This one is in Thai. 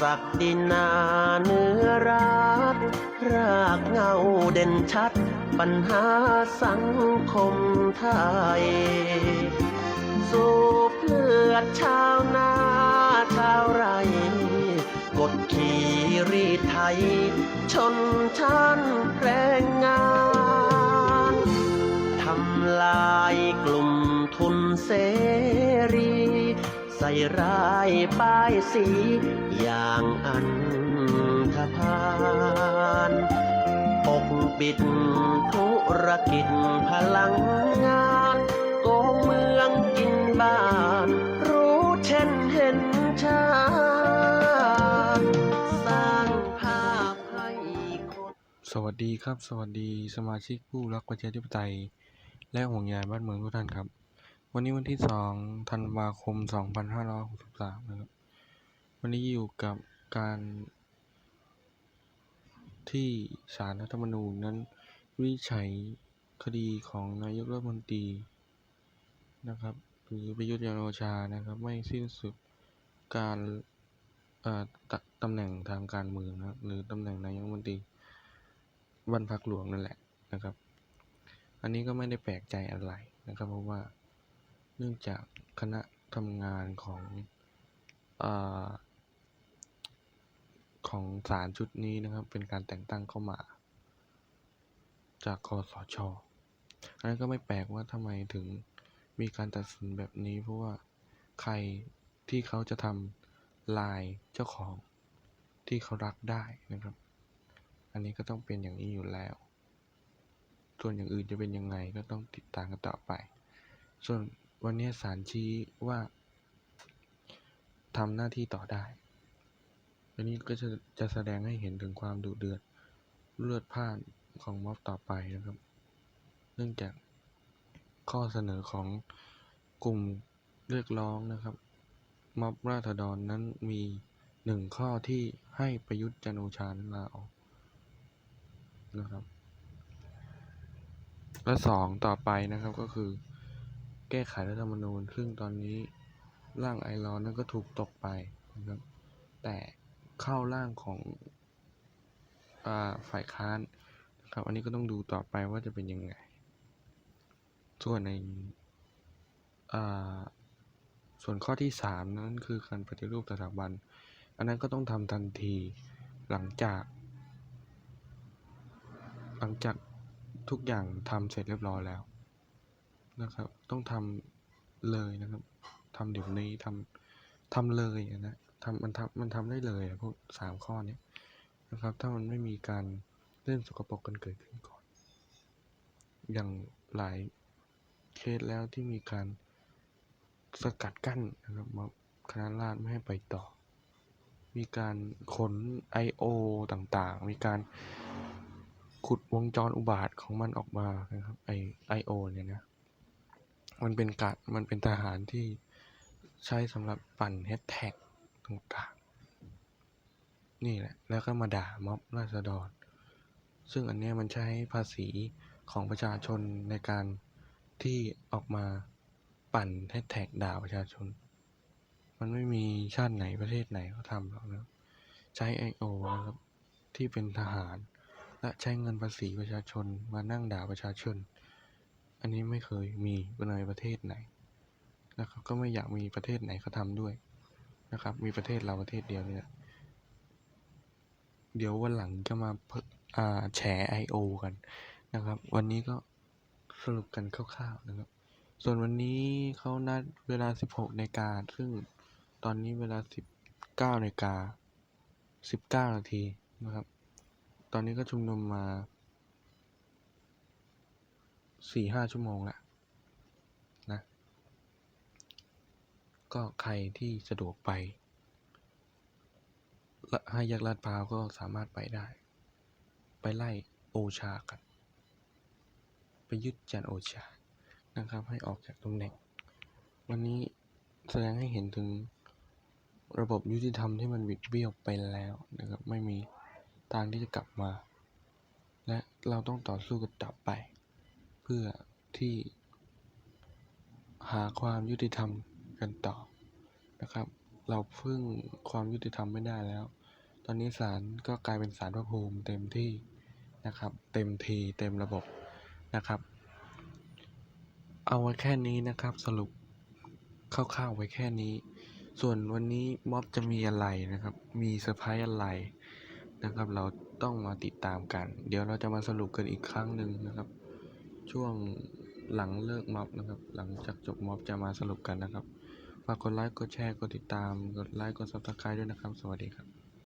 ศักดินาเนื้อรักรากเงาเด่นชัด ปัญหาสังคมไทย สูบเลือชาวนาชาวไร่กดขี่รีไทย ชนชั้นแรงงานทำลายกลุ่มทุนเส ส่ร้ายป้ายสี อย่างอันธพาลปกปิดธุรกิจพลังงานโกงเมืองกินบ้าน รู้เช่นเห็นชาสร้างภาพให้คนสวัสดีครับ สวัสดีสมาชิกผู้รักประชาธิปไตย และห่วงใยบ้านเมืองทุกท่านครับ วันนี้วันที่2ธันวาคม2563นห้าร้อยหกสิบสามนะครับ วันนี้อยู่กับการที่ศาลรัฐธรรมนูญนั้นวินิจฉัยคดีของนายกรัฐมนตรีนะครับหรือประยุทธ์จันโอชานะครับ ไม่สิ้นสุดการตตำแหน่งทางการเมืองนะหรือตำแหน่งนายกรัฐมนตรีบ้านพักหลวงนั่นแหละนะครับ อันนี้ก็ไม่ได้แปลกใจอะไรนะครับ เพราะว่า เนื่องจากคณะทำงานของอของศาลชุดนี้นะครับ เป็นการแต่งตั้งเข้ามา จากคอสชอันนั้นก็ไม่แปลกว่าทำไมถึงมีการตัดสินแบบนี้ เพราะว่าใครที่เขาจะทำลายเจ้าของที่เขารักได้นะครับ อันนี้ก็ต้องเป็นอย่างนี้อยู่แล้ว ส่วนอย่างอื่นจะเป็นยังไงก็ต้องติดตามกันต่อไป ส่วน วันนี้ศาลชี้ว่าทำหน้าที่ต่อได้ อันนี้ก็จะจะแสดงให้เห็นถึงความดุเดือดเลือดพ่านของม็อบต่อไปนะครับ เนื่องจากข้อเสนอของกลุ่มเรียกร้องนะครับ ม็อบราษฎรนั้นมีหนึ่งข้อที่ให้ประยุทธ์จันโอชาลาออกนะครับ และสองต่อไปนะครับก็คือ แก้ไขรัฐธรรมนูญ ซึ่งตอนนี้ร่างไอรอนนั้นก็ถูกตกไปนะครับแต่เข้าร่างของอฝ่ายค้านนะครับอันนี้ก็ต้องดูต่อไปว่าจะเป็นยังไง ส่วนในส่วนข้อที่สามนั้นคือการปฏิรูปสถาบัน อันนั้นก็ต้องทำทันทีหลังจาก หลังจากทุกอย่างทำเสร็จเรียบร้อยแล้ว นะครับ ต้องทำเลยนะครับทำเดี๋ยวนี้ทำทำเลยอะนะทำมันทำมันทำได้เลยอะพวกสามข้อนี้นะครับ ถ้ามันไม่มีการเล่นสกปรกกันเกิดขึ้นก่อน อย่างหลายเคสแล้วที่มีการสกัดกั้นนะครับคณะราษฎรไม่ให้ไปต่อ มีการขน I.O. ต่างๆ มีการขุดวงจรอุบาทของมันออกมานะครับไอไอโอเนี่ยนะ มันเป็นการมันเป็นทหารที่ใช้สำหรับปั่นแฮชแท็กต่างๆนี่แหละ แล้วก็มาด่าม็อบราษฎร ซึ่งอันนี้มันใช้ภาษีของประชาชนในการที่ออกมาปั่นแฮชแท็กด่าประชาชน มันไม่มีชาติไหนประเทศไหนเขาทำหรอกนะใช้ไอโอนะครับที่เป็นทหาร และใช้เงินภาษีประชาชนมานั่งด่าประชาชน อันนี้ไม่เคยมีในประเทศไหนนะครับก็ไม่อยากมีประเทศไหนเขาทำด้วยนะครับ มีประเทศเราประเทศเดียวเนี่ยเดี๋ยววันหลังจะมาอ่าแฉไอโอกันนะครับ วันนี้ก็สรุปกันคร่าวๆนะครับ ส่วนวันนี้เขานัดเวลา 16นาฬิกาซึ่งตอนนี้เวลา 19นาฬิกา19นาทีนะครับ ตอนนี้ก็ชุมนุมมา สี่ห้าชั่วโมงแล้วนะ ก็ใครที่สะดวกไปละห้าแยกลาดพร้าวก็สามารถไปได้ ไปไล่โอชากัน ไปยึดจันโอชานะครับ ให้ออกจากตำแหน่ง วันนี้แสดงให้เห็นถึงระบบยุติธรรมที่มันบิดเบี้ยวไปแล้วนะครับ ไม่มีทางที่จะกลับมา และเราต้องต่อสู้กันต่อไป พื่อที่หาความยุติธรรมกันต่อนะครับ เราพึ่งความยุติธรรมไม่ได้แล้ว ตอนนี้ศาลก็กลายเป็นศาลพระภูมิเต็มที่นะครับ เต็มทีเต็มระบบนะครับ เอาไว้แค่นี้นะครับ สรุปคร่าวๆไว้แค่นี้ ส่วนวันนี้ม็อบจะมีอะไรนะครับ มีเซอร์ไพรส์อะไรนะครับ เราต้องมาติดตามกัน เดี๋ยวเราจะมาสรุปกันอีกครั้งหนึ่งนะครับ ช่วงหลังเลิกม็อบนะครับ หลังจากจบม็อบจะมาสรุปกันนะครับ ฝากกดไลค์ กดแชร์ กดติดตาม กดไลค์ กดซับสไคร b e ด้วยนะครับ สวัสดีครับ